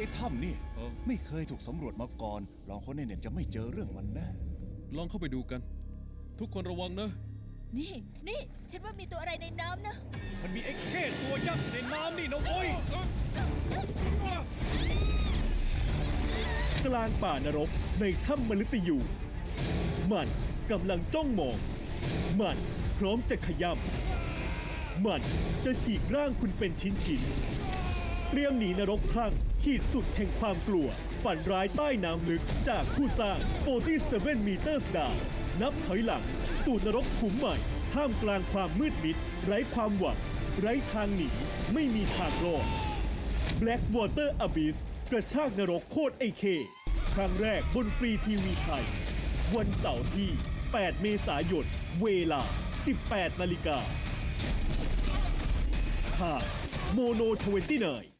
ไอ้ถ้ำนี่เออ ไม่เคยถูกสำรวจมาก่อน ลองคนในเน็ตจะไม่เจอเรื่องมันแนะ ลองเข้าไปดูกัน ทุกคนระวังนะ นี่นี่ ฉันว่ามีตัวอะไรในน้ำนะ มันมีไอ้เข้ตัวยักษ์ในน้ำนี่นะโว้ย กลางป่านรกในถ้ำมฤตยู มันกำลังจ้องมอง มันพร้อมจะขย้ำมันจะฉีกร่างคุณเป็นชิ้นๆ เตรียมหนีนรกครั้งขีดสุดแห่งความกลัว ฝันร้ายใต้น้ำลึกจากผู้สร้าง 47 meters down นับถอยหลัง สู่นรกขุมใหม่ ท่ามกลางความมืดมิด ไร้ความหวัง ไร้ทางหนี ไม่มีทางรอด Blackwater Abyss กระชากนรกโคตรไอเค ครั้งแรกบนฟรีทีวีไทย วันเสาร์ที่ 8 เมษายน เวลา 18 นาฬิกาทางโมโน29